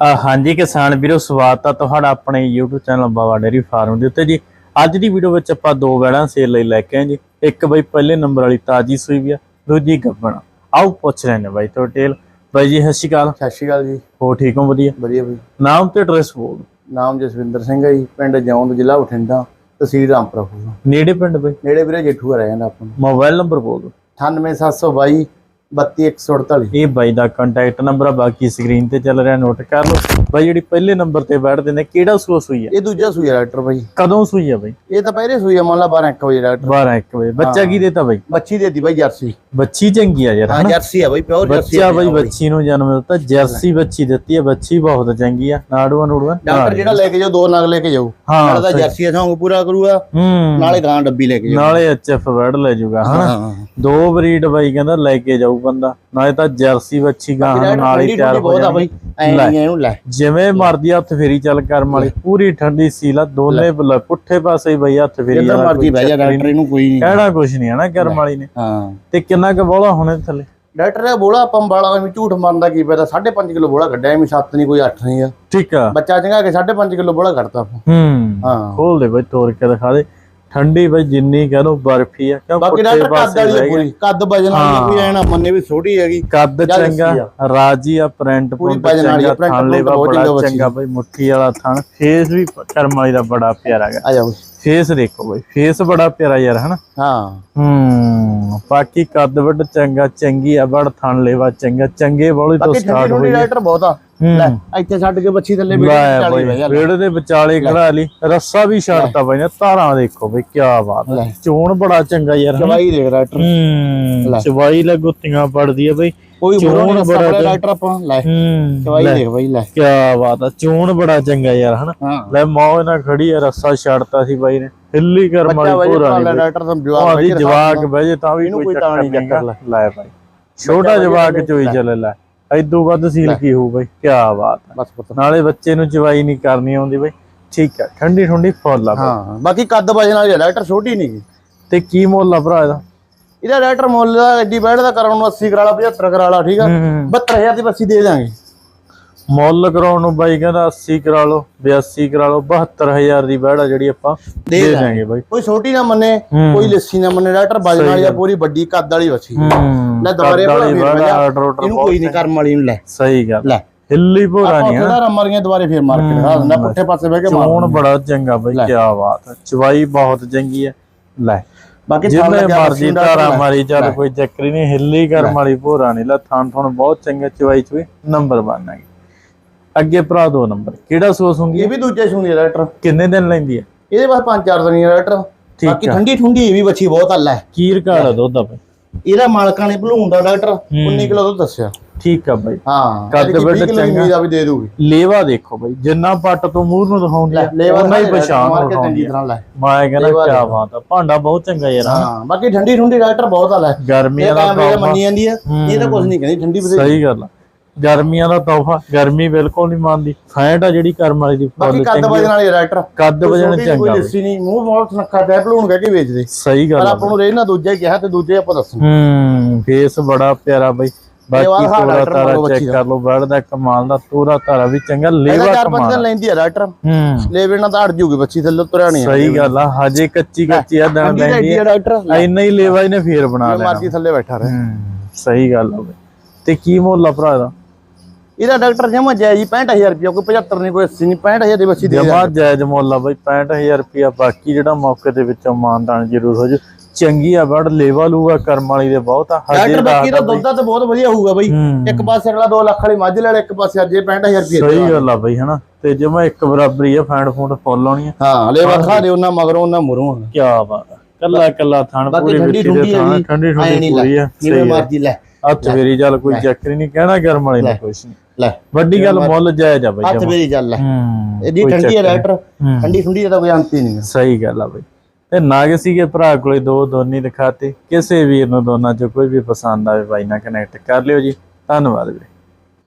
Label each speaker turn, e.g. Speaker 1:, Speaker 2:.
Speaker 1: ਹਾਂਜੀ ਕਿਸਾਨ ਵੀਰੋ ਸਵਾਗਤ ਆ ਤੁਹਾਡਾ ਆਪਣੇ YouTube channel Bawa dairy farm ਦੇ ਉੱਤੇ ਜੀ। ਅੱਜ ਦੀ ਵੀਡੀਓ ਵਿੱਚ ਆਪਾਂ ਦੋ ਵੈੜਾਂ ਸੇਲ ਲਈ ਲੈ ਕੇ ਆਏ ਜੀ। ਇੱਕ ਬਈ ਪਹਿਲੇ ਨੰਬਰ ਵਾਲੀ ਤਾਜੀ ਸੂਈ ਵੀ ਆ ਦੂਜੀ ਗੱਬਣ। ਆਓ ਪੁੱਛ ਰਹੇ ਨੇ ਬਾਈ ਤੋਂ ਡਿਟੇਲ ਬਾਈ ਜੀ ਸਤਿ ਸ਼੍ਰੀ ਅਕਾਲ।
Speaker 2: ਸਤਿ ਸ਼੍ਰੀ ਅਕਾਲ ਜੀ।
Speaker 1: ਹੋ ਠੀਕ ਹੋ? ਵਧੀਆ।
Speaker 2: ਵਧੀਆ ਬਈ।
Speaker 1: ਨਾਮ ਤੇ ਐਡਰੈਸ ਬੋਲ।
Speaker 2: ਨਾਮ ਜਸਵਿੰਦਰ ਸਿੰਘ ਹੈ ਜੀ ਪਿੰਡ ਜੌਂਦ ਜ਼ਿਲ੍ਹਾ ਬਠਿੰਡਾ ਤਹਿਸੀਲ ਰਾਮਪੁਰਾ।
Speaker 1: ਨੇੜੇ ਪਿੰਡ ਬਾਈ?
Speaker 2: ਨੇੜੇ ਵੀਰੇ ਜੇਠੂ ਰਹਿ ਜਾਂਦਾ ਆਪਾਂ ਨੂੰ।
Speaker 1: ਮੋਬਾਈਲ ਨੰਬਰ ਬੋਲ ਦਿਓ।
Speaker 2: 98722 32148
Speaker 1: ਇਹ ਬਾਈ ਦਾ ਕੰਟੈਕਟ ਨੰਬਰ ਆ ਬਾਕੀ ਸਕਰੀਨ ਤੇ ਚੱਲ ਰਿਹਾ ਨੋਟ ਕਰ ਲਓ। ਬਾਈ ਜਿਹੜੀ ਪਹਿਲੇ ਨੰਬਰ ਤੇ ਬੈਠਦੇ ਨੇ ਕਿਹੜਾ ਸੂਆ ਸੂਈ ਆ?
Speaker 2: ਇਹ ਦੂਜਾ ਸੂਈ ਆ ਡਾਕਟਰ ਬਾਈ।
Speaker 1: ਕਦੋਂ ਸੂਈ ਆ ਬਾਈ?
Speaker 2: ਇਹ ਤਾਂ ਪਹਿਲੇ ਸੂਈ ਆ ਮੰਨ ਲਾ 12 1 ਵਜੇ ਡਾਕਟਰ।
Speaker 1: 12 1 ਵਜੇ। ਬੱਚਾ ਕੀ ਦੇਤਾ ਬਾਈ?
Speaker 2: ਬੱਚੀ ਦੇਤੀ ਬਾਈ ਜਰਸੀ।
Speaker 1: ਬੱਚੀ ਚੰਗੀ ਆ ਯਾਰ
Speaker 2: ਹਾਂ ਜਰਸੀ ਆ ਬਾਈ ਪਿਓਰ ਜਰਸੀ
Speaker 1: ਬੱਚਾ ਬਈ ਬੱਚੀ ਨੂੰ ਜਨਮ ਦਿੱਤਾ ਜਰਸੀ ਬੱਚੀ ਦਿੱਤੀ ਹੈ ਬੱਚੀ ਬਹੁਤ ਚੰਗੀ ਆ। ਨਾੜੂਆ ਨੂੜੂਆ
Speaker 2: ਡਾਕਟਰ ਜਿਹੜਾ ਲੈ ਕੇ ਜਾਓ ਦੋ ਨਗ ਲੈ ਕੇ ਜਾਓ।
Speaker 1: ਹਾਂ
Speaker 2: ਨਾਲੇ ਤਾਂ ਜਰਸੀ ਸੌਂਗ ਪੂਰਾ ਕਰੂਗਾ।
Speaker 1: ਹੂੰ।
Speaker 2: ਨਾਲੇ ਗਾਂ ਡੱਬੀ ਲੈ ਕੇ ਜਾਓ।
Speaker 1: ਨਾਲੇ ਐਚਐਫ ਵੜ ਲੈ ਜੂਗਾ ਹਨਾ?
Speaker 2: ਹਾਂ
Speaker 1: ਦੋ ਬਰੀਡ ਬਾਈ ਕਹਿੰਦਾ ਲੈ ਕੇ ਜਾਊ ਬੰਦਾ ਨਾਲੇ ਤਾਂ ਜਰਸੀ ਬੱਚੀ ਗਾਂ ਨਾਲ ਹੀ ਤਿਆਰ ਹੋ
Speaker 2: ਆ
Speaker 1: ਜਾਣੀ।
Speaker 2: ਐ ਇਹਨੂੰ ਲੈ।
Speaker 1: ਜਿਵੇਂ ਮਰਦੀ ਹੱਥ ਫੇਰੀ ਚੱਲ ਕਰਮ ਵਾਲੀ ਪੂਰੀ ਠੰਡੀ ਸੀਲਾ ਦੋਨੇ ਬ- ਪੁੱਠੇ ਪਾਸੇ ਹੀ ਬਈ ਹੱਥ ਫੇਰੀ
Speaker 2: ਜਿੱਦਾਂ ਮਰਜ਼ੀ ਬਹਿ ਜਾ ਡਾਕਟਰ ਇਹਨੂੰ ਕੋਈ ਨਹੀਂ।
Speaker 1: ਕਹਿਣਾ ਕੁਛ ਨਹੀਂ ਹੈ ਨਾ ਕਰਮ ਵਾਲੀ ਨੇ।
Speaker 2: ਹਾਂ।
Speaker 1: ਤੇ ਕਿੰਨਾ ਕੁ ਬੋਲਾ ਹੁਣੇ ਥੱਲੇ?
Speaker 2: ਡਾਕਟਰ ਇਹ ਬੋਲਾ ਪੰਬਾਲਾ ਐਵੇਂ ਝੂਠ ਮਾਰਦਾ ਕੀ ਪਤਾ 5.5 ਕਿਲੋ ਬੋਲਾ ਕੱਢਿਆ ਐਵੇਂ 7 ਨਹੀਂ ਕੋਈ 8 ਨਹੀਂ ਆ।
Speaker 1: ਠੀਕ ਆ।
Speaker 2: ਬੱਚਾ ਚੰਗਾ ਕੇ 5.5 ਕਿਲੋ ਬੋਲਾ ਕੱਢਤਾ ਆਪਾਂ।
Speaker 1: ਹੂੰ
Speaker 2: ਹਾਂ।
Speaker 1: ਖੋਲ ਦੇ ਬਈ ਤੋੜ ਕੇ ਦਿਖਾ ਦੇ। ਠੰਡੀ ਬਈ ਜਿੰਨੀ ਕਹ ਲੋ ਬਰਫੀ ਆ ਕਿਉਂ
Speaker 2: ਬਾਕੀ ਡਾਕਟਰ ਕੱਦ ਵਾਲੀ ਆ। ਪੂਰੀ। ਕੱਦ ਵਜਨ ਵਾਲੀ ਕੋਈ ਐ ਨਾ ਮੰਨੇ ਵੀ ਛੋਟੀ ਹੈਗੀ।
Speaker 1: ਕੱਦ ਚੰਗਾ ਰਾਜੀ ਆ ਪ੍ਰਿੰਟ
Speaker 2: ਪੂਰੀ
Speaker 1: ਪੁੰਟ ਚੰਗਾ ਥਣ ਲੇਵਾ ਬੜਾ
Speaker 2: ਚੰਗਾ
Speaker 1: ਬਈ ਮੁੱਠੀ ਵਾਲਾ ਥਣ। ਫੇਸ ਵੀ ਕਰਮ ਵਾਲੀ ਦਾ ਬੜਾ ਪਿਆਰਾ ਹੈਗਾ।
Speaker 2: ਆ ਜਾ
Speaker 1: ਫੇਸ ਦੇਖੋ ਬਈ ਫੇਸ ਬੜਾ ਪਿਆਰਾ ਯਾਰ ਹਨਾ?
Speaker 2: ਹਾਂ।
Speaker 1: ਹੂੰ ਬਾਕੀ ਕੱਦ ਵੱਡ ਚੰਗਾ ਚੰਗੀ ਆ ਬੜ ਥਣ ਲੇਵਾ ਚੰਗਾ ਚੰਗੇ ਬੋਲੀ ਤੋਂ
Speaker 2: ਬਾਕੀ ਠੰਡੀ
Speaker 1: ਸਟਾਰਟ
Speaker 2: ਠੰਡੀ
Speaker 1: ਹੋਈ
Speaker 2: ਡਾਕਟਰ ਬਹੁਤ ਆ। ਲੈ ਇੱਥੇ ਛੱਡ ਕੇ ਬੱਚੀ ਥੱਲੇ
Speaker 1: ਬਈ
Speaker 2: ਜਾ
Speaker 1: ਵਿਹੜੇ ਦੇ ਵਿਚਾਲੇ ਖੜਾ ਲਈ ਰੱਸਾ ਵੀ ਛੱਡਤਾ ਬਈ ਨੇ ਧਾਰਾਂ ਦੇਖੋ ਬਈ ਕੀ ਬਾਤ। ਹੈ। ਚੋਣ ਬੜਾ ਚੰਗਾ ਯਾਰ
Speaker 2: ਚਵਾਈ ਦੇਖ
Speaker 1: ਹੂੰ ਚਵਾਈ ਲੈ ਗੁੱਤੀਆਂ ਪੜਦੀ ਆ ਬਈ।
Speaker 2: ਕੋਈ
Speaker 1: ਚੋਣ ਬੜਾ
Speaker 2: ਬੜਾ ਡਾਕਟਰ ਆਪਾਂ ਲੈ। ਚਵਾਈ ਦੇਖ ਬਈ ਲੈ।
Speaker 1: ਕੀ ਬਾਤ ਆ ਚੋਣ ਬੜਾ ਚੰਗਾ ਯਾਰ ਹਨਾ? ਲੈ ਮੌਜ ਨਾਲ ਖੜੀ ਆ ਰੱਸਾ ਛੱਡਤਾ ਸੀ ਬਾਈ ਨੇ। ਹਿੱਲੀ ਕਰ ਮਾਰੀ ਪੂਰਾ ਨਹੀਂ
Speaker 2: ਡਾਕਟਰ
Speaker 1: ਆਦੀ ਜਵਾਕ ਬਹਿ ਜੇ ਤਾਂ ਵੀ ਕੋਈ ਚੱਕਰ
Speaker 2: ਨਹੀਂ
Speaker 1: ਲੈ। ਭਾਈ ਛੋਟਾ ਜਵਾਕ ਚੋਈ ਚੱਲੇ ਲੈ। ਐਦੂ ਵੱਧ ਸੀਲ ਕੀ ਹੋਊ ਬਈ? ਕੀ ਬਾਤ ਆ
Speaker 2: ਬਸ ਪੁੱਤ।
Speaker 1: ਨਾਲੇ ਬੱਚੇ ਨੂੰ ਚਵਾਈ ਨਹੀਂ ਕਰਨੀ ਆਉਂਦੀ ਬਈ। ਠੀਕ ਆ ਠੰਡੀ ਠੰਡੀ ਫੁੱਲ ਆ।
Speaker 2: ਹਾਂ ਬਾਕੀ ਕੱਦ ਵਜਨ ਵਾਲੀ ਡਾਕਟਰ ਛੋਟੀ ਨਹੀਂ
Speaker 1: ਤੇ ਕੀ ਮੁੱਲ ਆ ਭਰਾ ਇਹਦਾ?
Speaker 2: ਇਹਦਾ ਡਾਕਟਰ ਮੁੱਲ ਦਾ ਐਡੀ ਬੈਡ ਦਾ ਕਰਾਉਣ ਨੂੰ 80 ਕਰਾਲਾ 75 ਕਰਾਲਾ ਠੀਕ ਆ? 72000 ਦੀ ਬੱਸੀ ਦੇ ਦਾਂਗੇ
Speaker 1: ਮੁੱਲ ਕਰਾਉਣ ਨੂੰ ਬਾਈ ਕਹਿੰਦਾ 80 ਕਰਾ ਲਓ 82 ਕਰਾ ਲਓ 72000 ਦੀ ਬੈੜਾ ਜਿਹੜੀ ਆਪਾਂ ਦੇ ਦਾਂਗੇ। ਬਾਈ।
Speaker 2: ਕੋਈ ਛੋਟੀ ਨਾ ਮੰਨੇ
Speaker 1: ਹੂੰ।
Speaker 2: ਕੋਈ ਲੱਸੀ ਨਾ ਮੰਨੇ ਡਾਕਟਰ ਵਜਨ ਵਾਲੀ ਆ ਪੂਰੀ ਵੱਡੀ ਕੱਦ ਵਾਲੀ
Speaker 1: ਹੂੰ।
Speaker 2: ਲੈ ਦੁਬਾਰੇ ਭਲਾ ਫੇਰ ਇਹਨੂੰ ਕੋਈ ਨਹੀਂ ਕਰਮ ਵਾਲੀ ਨੂੰ ਲੈ।
Speaker 1: ਸਹੀ ਗੱਲ।
Speaker 2: ਲੈ।
Speaker 1: ਹਿੱਲੀ ਭੋਰਾ ਨਹੀਂ
Speaker 2: ਆਪਾਂ ਥੋੜਾ ਰਮਰ ਗਏ ਦੁਬਾਰੇ ਫੇਰ ਮਾਰ ਕੇ ਦਿਖਾ ਦਿੰਦਾ ਪੁੱਠੇ ਪਾਸੇ ਬਹਿ ਕੇ ਮਾਰ
Speaker 1: ਚੋਣ ਬੜਾ ਚੰਗਾ ਬਈ ਕੀ ਬਾਤ ਹੈ ਚਵਾਈ ਬਹੁਤ ਚੰਗੀ ਹੈ ਲੈ।
Speaker 2: ਬਾਕੀ
Speaker 1: ਜਿੰਨੇ ਮਰਜ਼ੀ ਧਾਰਾ। ਮਾਰੀ ਚੱਲ ਕੋਈ ਚੱਕਰ ਹੀ ਨਹੀਂ ਹਿੱਲੀ ਕਰਮ ਵਾਲੀ ਭੋਰਾ ਨਹੀਂ। ਲੈ ਥਾਂ ਥਣ ਬਹੁਤ ਚੰਗਾ ਚਵਾਈ ਚਵੇ ਨੰਬਰ ਬਣਾਂਗੇ ਅੱਗੇ ਭਰਾ ਦੋ ਨੰਬਰ। ਕਿਹੜਾ ਸੋਸ ਹੁੰਗੀ
Speaker 2: ਇਹ ਵੀ ਦੂਜੇ ਸੁਣੀ ਡਾਕਟਰ।
Speaker 1: ਕਿੰਨੇ ਦਿਨ ਲੈਂਦੀ ਹੈ?
Speaker 2: ਇਹਦੇ ਬਾਅਦ ਪੰਜ ਚਾਰ ਦਿਨ ਹੀ ਆ ਡਾਕਟਰ।
Speaker 1: ਠੀਕ
Speaker 2: ਬਾਕੀ ਠੰਡੀ ਠੁੰਡੀ ਇਹ ਵੀ ਬੱਚੀ ਬਹੁਤ ਅੱਲਾ ਹੈ।
Speaker 1: ਕੀ ਰਿਕਾਰਡ ਆ ਦੁੱਧ ਦਾ
Speaker 2: ਇਹਦਾ ਮਾਲਕਾਂ ਨੇ ਭਲੂਣ ਦਾ ਡਾਕਟਰ 19 ਕਿਲੋ ਦੁੱਧ ਦੱਸਿਆ।
Speaker 1: ਠੀਕ ਆ ਬਈ।
Speaker 2: ਹਾਂ
Speaker 1: ਕੱਦ ਵੱਡ
Speaker 2: 20 ਕਿਲੋ ਦੀ
Speaker 1: ਚੰਗਾ।
Speaker 2: ਆ ਵੀ ਦੇ ਦੂਗੀ।
Speaker 1: ਲੇਵਾ ਦੇਖੋ ਬਈ ਜਿੰਨਾ ਪੱਟ ਤੋਂ ਮੂੰਹ ਨੂੰ ਦਿਖਾਉਂਦੀ
Speaker 2: ਲੇਵਾ
Speaker 1: ਉਹਨਾਂ ਹੀ
Speaker 2: ਮਾਰ
Speaker 1: ਪਛਾਣ
Speaker 2: ਕੇ
Speaker 1: ਦਿਖਾਉਂਦੀ
Speaker 2: ਚੰਗੀ ਤਰ੍ਹਾਂ ਲੈ।
Speaker 1: ਮੈਂ ਕਹਿੰਦਾ ਕੀ ਬਾਤ ਆ ਭਾਂਡਾ ਬਹੁਤ ਚੰਗਾ ਯਾਰ।
Speaker 2: ਹਾਂ। ਬਾਕੀ ਠੰਡੀ ਠੁੰਡੀ ਡਾਕਟਰ ਬਹੁਤ ਅੱਲਾ ਹੈ।
Speaker 1: ਦਾ
Speaker 2: ਕੈਮਰੇ
Speaker 1: ਤੋਹਫਾ
Speaker 2: ਮੰਨੀ ਜਾਂਦੀ ਆ ਇਹ ਤਾਂ ਕੁਝ ਨਹੀਂ ਕਹਿੰਦੀ ਠੰਡੀ ਬਦੇ
Speaker 1: ਸਹੀ ਗੱਲ ਆ। ਗਰਮੀਆਂ ਦਾ ਤੋਹਫਾ ਗਰਮੀ ਬਿਲਕੁਲ ਨਹੀਂ ਮੰਨਦੀ। ਫੈਂਟ ਆ ਜਿਹੜੀ ਕਰਮ ਵਾਲੀ ਦੀ
Speaker 2: ਬਾਕੀ ਕੱਦ ਵਜਣ ਵਾਲੇ ਡਾਕਟਰ
Speaker 1: ਕੱਦ ਵਜਣ
Speaker 2: ਕੋਈ
Speaker 1: ਚੰਗਾ ਬਈ।
Speaker 2: ਲੱਸੀ ਨਹੀਂ ਮੂੰਹ ਬਹੁਤ ਨੱਖਾ ਟੈ ਭਲੂਣ ਕਹਿ ਕੇ ਵੇਚਦੇ।
Speaker 1: ਸਹੀ
Speaker 2: ਪਰ
Speaker 1: ਗੱਲ ਆ
Speaker 2: ਆਪਾਂ ਨੂੰ ਰੇ ਨਾ ਦੂਜਾ ਹੀ ਕਿਹਾ ਤੇ ਦੂਜੇ ਆਪਾਂ ਦੱਸੂ।
Speaker 1: ਹੂੰ ਫੇਸ ਬੜਾ ਪਿਆਰਾ ਬਈ। ਬਾਕੀ ਤੋਰਾ ਤਾਰਾ ਚੈੱਕ ਕਰ ਲਓ ਬੜ ਦਾ ਕਮਾਲ ਦਾ ਤੋਰਾ ਤਾਰਾ ਵੀ ਚੰਗਾ ਲੇਵਾ ਕਮਾਲ
Speaker 2: ਦਿਨ ਲੈਂਦੀ ਆ ਡਾਕਟਰ
Speaker 1: ਹੂੰ।
Speaker 2: ਲੇਵੇ ਨਾਲ ਤਾਂ ਅੜ ਜੂਗੀ ਬੱਚੀ ਥੱਲੇ ਨਹੀਂ
Speaker 1: ਸਹੀ ਗੱਲ ਆ ਹਜੇ ਕੱਚੀ ਕੱਚੀ ਆ ਦਣ ਲੈਂਦੀ
Speaker 2: ਆ। ਡਾਕਟਰ
Speaker 1: ਇੰਨਾ ਹੀ ਲੇਵਾ ਇਹਨੇ ਫੇਰ ਬਣਾ ਲਿਆ
Speaker 2: ਮਰਜ਼ੀ ਥੱਲੇ ਬੈਠਾ ਰਹੇ।
Speaker 1: ਸਹੀ ਗੱਲ ਆ ਬਈ। ਤੇ ਕੀ ਮੁੱਲ ਭਰਾ ਇਹਦਾ?
Speaker 2: ਇਹਦਾ ਡਾਕਟਰ ਜਮਾ ਜਾਇ ਜੀ 65000 ਰੁਪਏ ਕੋਈ 75 ਨਹੀਂ ਕੋਈ 80 ਨਹੀਂ 65000 ਦੀ ਬੱਚੀ ਦੇ
Speaker 1: ਜਮਾ ਜਾਇਜ਼ ਮੁੱਲ ਆ ਬਈ 65000 ਰੁਪਿਆ ਬਾਕੀ ਜਿਹੜਾ ਮੌਕੇ ਦੇ ਵਿੱਚੋਂ ਮਾਨਦਾਨ ਜ਼ਰੂਰ ਹੋ ਜੂ ਚੰਗੀ ਆ ਬੜ ਲੇਵਾ ਲੂਗਾ ਕਰਮ ਵਾਲੀ ਦੇ ਬਹੁਤ ਆ ਹਜੇ
Speaker 2: ਡਾਕਟਰ ਬਾਕੀ ਦਾ ਦੁੱਧ ਤਾਂ ਬਹੁਤ ਵਧੀਆ ਹੋਊਗਾ ਬਈ।
Speaker 1: ਹੂੰ।
Speaker 2: ਇੱਕ ਪਾਸੇ ਅਗਲਾ 2 ਲੱਖ ਵਾਲੀ ਮੱਝ ਲੈ ਲੈ ਇੱਕ ਪਾਸੇ ਅੱਜ ਇਹ 65000 ਰੁਪਏ
Speaker 1: ਸਹੀ ਗੱਲ ਆ ਬਈ ਹਨਾ? ਤੇ ਜਮਾ ਇੱਕ ਬਰਾਬਰੀ ਆ ਫੈਂਡ ਫੂਡ ਫੁੱਲ ਆਉਣੀ ਆ
Speaker 2: ਹਾਂ। ਲੈ ਵਖਾ ਦੇ ਉਹਨਾਂ ਮਗਰੋਂ ਉਹਨਾਂ ਮੁਰੋਂ
Speaker 1: ਕੀ ਬਾਤ ਆ। ਕੱਲਾ ਕੱਲਾ ਥਣ ਪੂਰੀ
Speaker 2: ਠੰਡੀ ਠੁੰਡੀ ਆ
Speaker 1: ਠੰਡੀ ਠੁੰਡੀ ਪੂਰੀ ਆ
Speaker 2: ਜਿਵੇਂ
Speaker 1: ਸਹੀ ਆ।
Speaker 2: ਮਰਜ਼ੀ ਲੈ।
Speaker 1: ਹੱਥ ਫੇਰੀ ਚੱਲ ਕੋਈ ਚੱਕਰ ਹੀ ਨਹੀਂ ਕਹਿਣਾ ਗਰਮ ਵਾਲੀ ਨੇ ਕੁਛ ਨਹੀਂ।
Speaker 2: ਲੈ
Speaker 1: ਵੱਡੀ ਗੱਲ ਮੁੱਲ ਜਾਇਜ਼ ਆ ਬਈ
Speaker 2: ਹੱਥ। ਮੇਰੀ ਚੱਲ ਲੈ
Speaker 1: ਹੂੰ
Speaker 2: ਇਹਦੀ ਠੰਡੀ ਹੈ
Speaker 1: ਹੂੰ।
Speaker 2: ਠੰਡੀ ਠੰਡੀ ਦਾ ਕੋਈ ਅੰਤ ਹੀ ਨਹੀਂ
Speaker 1: ਸਹੀ ਗੱਲ ਆ ਬਈ। ਤੇ ਨਾਗ ਸੀਗੇ ਭਰਾ ਕੋਲੇ ਦੋ ਦੋਨੀ ਦਿਖਾਤੇ। ਕਿਸੇ ਵੀਰ ਨੂੰ ਦੋਨਾਂ ਚੋਂ ਕੋਈ ਵੀ ਪਸੰਦ ਆਵੇ ਬਾਈ ਨਾਲ ਕਨੈਕਟ ਕਰ ਲਿਓ ਜੀ। ਧੰਨਵਾਦ ਵੀਰੇ।